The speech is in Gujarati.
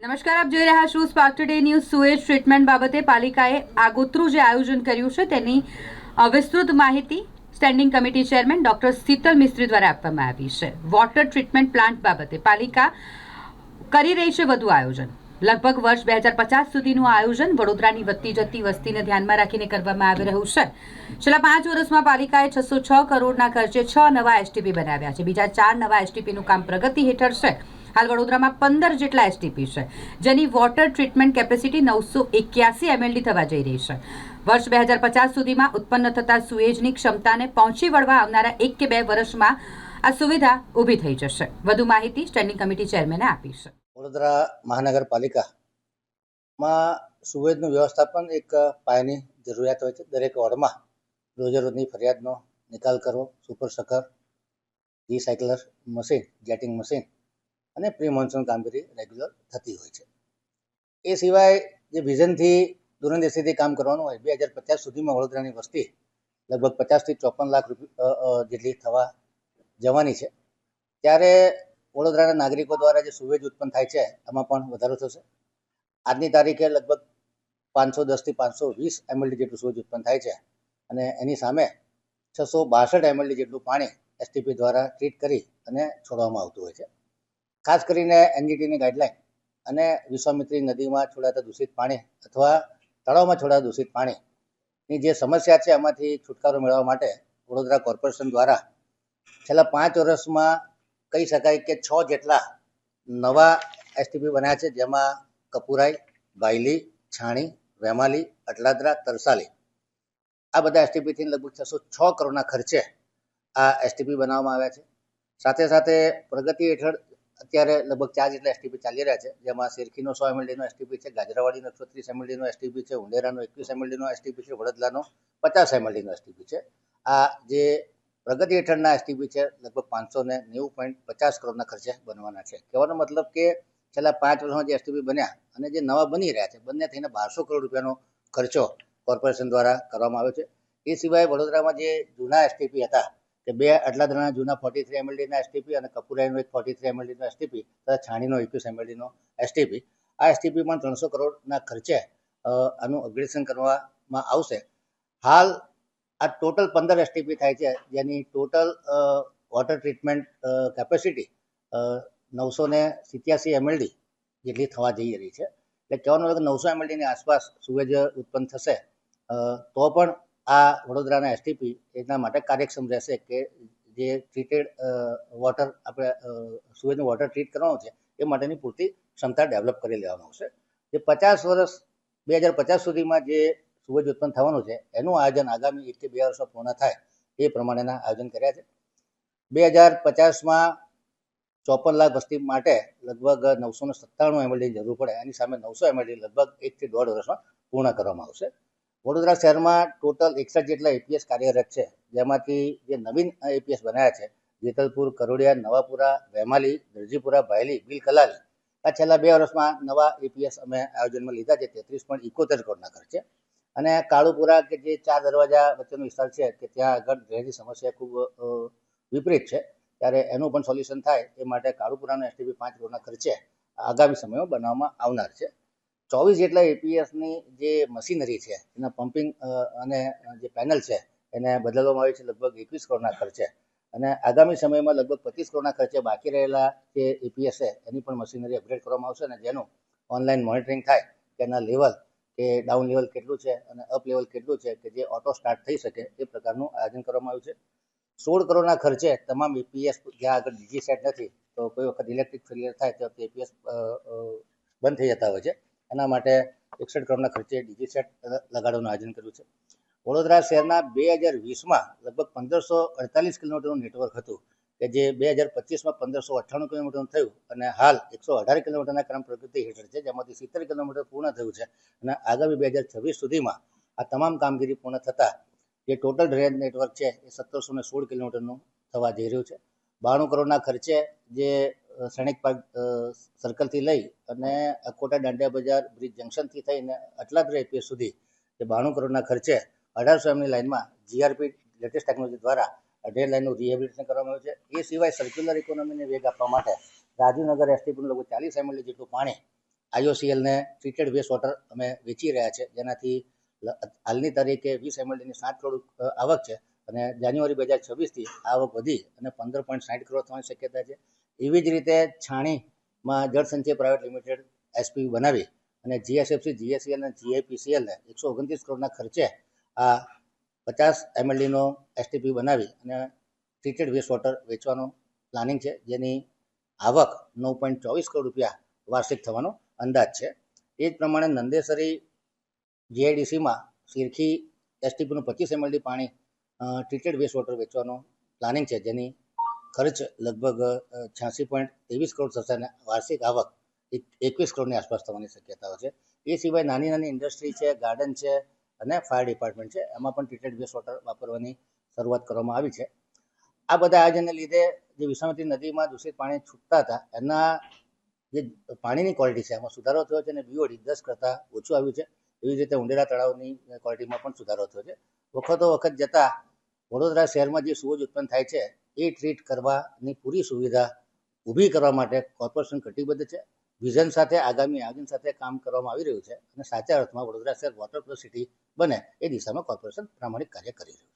નમસ્કાર, આપ જોઈ રહ્યા છો Spark Today News sewage treatment બાબતે પાલિકાએ આગોતરું જે આયોજન કર્યું છે તેની વિસ્તૃત માહિતી standing committee chairman doctor Shital Mistry દ્વારા આપવામાં આવી છે. વોટર ટ્રીટમેન્ટ પ્લાન્ટ બાબતે પાલિકા કરી રહી છે વધુ આયોજન. લગભગ વર્ષ બે હજાર પચાસ સુધીનું આયોજન વડોદરાની વધતી જતી વસ્તીને ધ્યાનમાં રાખીને કરવામાં આવી રહ્યું છે. છેલ્લા પાંચ વર્ષમાં પાલિકાએ છસો છ કરોડના ખર્ચે છ નવા એસટીપી બનાવ્યા છે. બીજા ચાર નવા એસટીપીનું કામ પ્રગતિ હેઠળ છે. હાલ વડોદરામાં પંદર જેટલા એસટીપી છે, જેની વોટર ટ્રીટમેન્ટ કેપેસિટી નવસો એક્યાસી એમએલડી થવા જઈ રહી છે. વર્ષ બે હજાર પચાસ સુધીમાં ઉત્પન્ન થતા સુએજની ક્ષમતાને પહોંચી વળવા આવનારા એક કે બે વર્ષમાં આ સુવિધા ઊભી થઈ જશે. વધુ માહિતી સ્ટેન્ડિંગ કમિટી ચેરમેને આપી છે. વડોદરા મહાનગરપાલિકામાં સુવેજનું વ્યવસ્થાપન એક પાયાની જરૂરિયાત હોય છે. દરેક વોર્ડમાં રોજે રોજની ફરિયાદનો નિકાલ કરવો, super sucker recycler machine jetting machine અને પ્રી મોન્સૂન કામગીરી રેગ્યુલર થતી હોય છે. એ સિવાય જે વિઝનથી દૂરંદેશીથી કામ કરવાનું હોય, બે હજાર પચાસ સુધીમાં વડોદરાની વસ્તી લગભગ પચાસથી ચોપન લાખ જેટલી થવા જવાની છે. ત્યારે વડોદરાના નાગરિકો દ્વારા જે સુવેજ ઉત્પન્ન થાય છે, એમાં પણ વધારો થશે. આજની તારીખે લગભગ પાંચસો દસથી પાંચસો વીસ એમએલડી જેટલું સુવેજ ઉત્પન્ન થાય છે અને એની સામે છસો બાસઠ એમએલડી જેટલું પાણી એસટીપી દ્વારા ટ્રીટ કરી અને છોડવામાં આવતું હોય છે. ખાસ કરીને એનજીટીની ગાઈડલાઈન અને વિશ્વામિત્રી નદીમાં છોડાતા દૂષિત પાણી અથવા તળાવમાં છોડાતા દૂષિત પાણીની જે સમસ્યા છે એમાંથી છુટકારો મેળવવા માટે વડોદરા કોર્પોરેશન દ્વારા છેલ્લા પાંચ વર્ષમાં કહી શકાય કે છ જેટલા નવા એસટીપી બન્યા છે, જેમાં કપુરાઈ બાયલી છાણી, વેમાલી, અટલાદરા, તરસાલી. આ બધા એસટીપીથી લગભગ છસો છ કરોડના ખર્ચે આ એસટીપી બનાવવામાં આવ્યા છે. સાથે સાથે પ્રગતિ હેઠળ અત્યારે લગભગ ચાર જેટલા એસટીપી ચાલી રહ્યા છે. જેમાં શેરખીનો સો એમએલડીનો એસટીપી છે, ગાજરાવાડીનો એકસો ત્રીસ એમએલડીનો એસટીપી છે, ઉંડેરાનો એકવીસ એમએલડીનો એસટીપી છે, વડોદરાનો પચાસ એમએલડીનો એસટીપી છે. આ જે પ્રગતિ હેઠળના એસટીપી છે, લગભગ પાંચસો ને નેવું પોઈન્ટ પચાસ કરોડના ખર્ચે બનવાના છે. કહેવાનો મતલબ કે છેલ્લા પાંચ વર્ષમાં જે એસટીપી બન્યા અને જે નવા બની રહ્યા છે, બંને થઈને બારસો કરોડ રૂપિયાનો ખર્ચો કોર્પોરેશન દ્વારા કરવામાં આવ્યો છે. એ સિવાય વડોદરામાં જે જૂના એસટીપી હતા કે બે અટલાદરાના જૂના ફોર્ટી થ્રી એમએલડીના એસટીપી અને કપુરાઈનો એક ફોર્ટી થ્રી એમએલડીનો એસટીપી તથા છાણીનો એકવીસ એમએલડીનો એસટીપી આ એસટીપી પણ ત્રણસો કરોડના ખર્ચે આનું અપગ્રેડેશન કરવામાં આવશે. હાલ આ ટોટલ પંદર એસટીપી થાય છે, જેની ટોટલ વોટર ટ્રીટમેન્ટ કેપેસિટી નવસો ને સિત્યાસી એમએલડી જેટલી થવા જઈ રહી છે. એટલે કહેવાનું કે નવસો એમએલડીની આસપાસ સુવેજ ઉત્પન્ન થશે તો પણ આ વડોદરાના એસટીપી એના માટે કાર્યક્ષમ રહેશે કે જે ટ્રીટેડ વોટર આપણે સુવેજનું વોટર ટ્રીટ કરવાનું છે, એ માટેની પૂરતી ક્ષમતા ડેવલપ કરી લેવામાં આવશે. જે પચાસ વર્ષ, બે હજાર પચાસ સુધીમાં જે સુએજ ઉત્પન્ન થવાનું છે, એનું આયોજન આગામી એક કે બે વર્ષમાં પૂર્ણ થાય, એ પ્રમાણેના આયોજન કર્યા છે. બે હજાર પચાસમાં ચોપન લાખ વસ્તી માટે લગભગ નવસો ને સત્તાણું એમએલડીની જરૂર પડે, એની સામે નવસો એમએલડી લગભગ એકથી દોઢ વર્ષમાં પૂર્ણ કરવામાં આવશે. વડોદરા શહેરમાં ટોટલ એકસઠ જેટલા એપીએસ કાર્યરત છે. જેમાંથી જે નવીન એપીએસ બનાવ્યા છે, જેતલપુર, કરોડિયા, નવાપુરા વેમાલી દરજીપુરા ભાયલી બિલ કલાલી, આ છેલ્લા બે વર્ષમાં નવા એપીએસ અમે આયોજનમાં લીધા છે, તેત્રીસ પોઈન્ટ ઇકોતેર કરોડના ખર્ચે. અને કાળુપુરા કે જે ચાર દરવાજા વચ્ચેનો વિસ્તાર છે, કે ત્યાં આગળ ડ્રેનેજની સમસ્યા ખૂબ વિપરીત છે, ત્યારે એનું પણ સોલ્યુશન થાય એ માટે કાળુપુરાનો એસટીપી પાંચ કરોડના ખર્ચે આગામી સમયમાં બનાવવામાં આવનાર છે. ચોવીસ જેટલા એપીએસની જે મશીનરી છે, એના પમ્પિંગ અને જે પેનલ છે, એને બદલવામાં આવી છે લગભગ એકવીસ કરોડના ખર્ચે. અને આગામી સમયમાં લગભગ પચીસ કરોડના ખર્ચે બાકી રહેલા જે એપીએસ છે, એની પણ મશીનરી અપગ્રેડ કરવામાં આવશે અને જેનું ઓનલાઈન મોનિટરિંગ થાય એના લેવલ કે ડાઉન લેવલ કેટલું છે અને અપ લેવલ કેટલું છે કે જે ઓટો સ્ટાર્ટ થઈ શકે એ પ્રકારનું આયોજન કરવામાં આવ્યું છે. સોળ કરોડના ખર્ચે તમામ એપીએસ જ્યાં આગળ ડીજી સેટ નથી, તો કોઈ વખત ઇલેક્ટ્રિક ફેલિયર થાય તો એપીએસ બંધ થઈ જતા હોય છે. એના માટે એકસઠ કરોડના ખર્ચે ડીજી સેટ લગાડવાનું આયોજન કર્યું છે. વડોદરા શહેરના બે હજાર વીસમાં લગભગ પંદરસો અડતાલીસ કિલોમીટરનું નેટવર્ક હતું કે જે બે હજાર પચીસમાં પંદરસો અઠ્ઠાણું કિલોમીટરનું થયું અને હાલ એકસો અઢાર કિલોમીટરના ક્રમ પ્રગતિ હેઠળ છે, જેમાંથી સિત્તેર કિલોમીટર પૂર્ણ થયું છે અને આગામી બે હજાર છવ્વીસ સુધીમાં આ તમામ કામગીરી પૂર્ણ થતાં જે ટોટલ ડ્રેનેજ નેટવર્ક છે એ સત્તરસો ને સોળ કિલોમીટરનું થવા જઈ રહ્યું છે. બાણું કરોડના ખર્ચે જે સૈનિક પાર્ક સર્કલથી લઈ અને અકોટા દાંડિયા બજાર બ્રિજ જંકશનથી થઈને અટલાદરા એપીએસ સુધી જે બાણું કરોડના ખર્ચે અઢારસો એમની લાઇનમાં જીઆરપી લેટેસ્ટ ટેકનોલોજી દ્વારા અઢાર લાઇનનું રિહેબિલિટેશન કરવામાં આવ્યું છે. એ સિવાય સર્ક્યુલર ઇકોનોમીને વેગ આપવા માટે રાજીવનગર એસટીપીનું લગભગ ચાલીસ એમએલએ જેટલું પાણી આઈઓસીએલને ટ્રીટેડ વેસ્ટ વોટર અમે વેચી રહ્યા છે. જેનાથી હાલની તારીખે વીસ એમએલડીની સાત કરોડ આવક છે અને જાન્યુઆરી બે હજાર છવ્વીસથી આવક વધી અને પંદર પોઈન્ટ સાઠ કરોડ થવાની શક્યતા છે. એવી જ રીતે છાણીમાં જળ સંચય પ્રાઇવેટ લિમિટેડ એસપી બનાવી અને જીએસએફસી જીએસસીએલ અને જીઆઈપીસીએલને એકસો ઓગણત્રીસ કરોડના ખર્ચે આ પચાસ એમએલડીનો એસટીપી બનાવી અને ટ્રીટેડ વેસ્ટ વોટર વેચવાનું પ્લાનિંગ છે. જેની આવક નવ પોઈન્ટ ચોવીસ કરોડ રૂપિયા વાર્ષિક થવાનો અંદાજ છે. એ જ પ્રમાણે નંદેસરી જીઆઈડીસીમાં સિરખી એસટીપીનું પચીસ એમએલડી પાણી ટ્રીટેડ વેસ્ટ વોટર વેચવાનું પ્લાનિંગ છે. જેની ખર્ચ લગભગ છ્યાસી પોઈન્ટ ત્રેવીસ કરોડ થશે અને વાર્ષિક આવક એક, એકવીસ કરોડની આસપાસ થવાની શક્યતાઓ છે. એ સિવાય નાની નાની ઇન્ડસ્ટ્રી છે, ગાર્ડન છે અને ફાયર ડિપાર્ટમેન્ટ છે, એમાં પણ ટ્રીટેડ વેસ્ટ વોટર વાપરવાની શરૂઆત કરવામાં આવી છે. આ બધા આયોજનને લીધે જે વિશ્વામિત્રી નદીમાં દૂષિત પાણી છૂટતા હતા, એના જે પાણીની ક્વોલિટી છે, એમાં સુધારો થયો છે અને બીઓડી દસ કરતાં ઓછું આવ્યું છે. એવી જ રીતે ઉંડેરા તળાવની ક્વોલિટીમાં પણ સુધારો થયો છે. વખતો વખત જતાં વડોદરા શહેરમાં જે સુઓજ ઉત્પન્ન થાય છે એ ટ્રીટ કરવાની પૂરી સુવિધા ઊભી કરવા માટે કોર્પોરેશન કટિબદ્ધ છે. વિઝન સાથે, આગામી આયોજન સાથે કામ કરવામાં આવી રહ્યું છે અને સાચા અર્થમાં વડોદરા શહેર વોટર પ્લસ સિટી બને એ દિશામાં કોર્પોરેશન પ્રામાણિક કાર્ય કરી રહ્યું છે.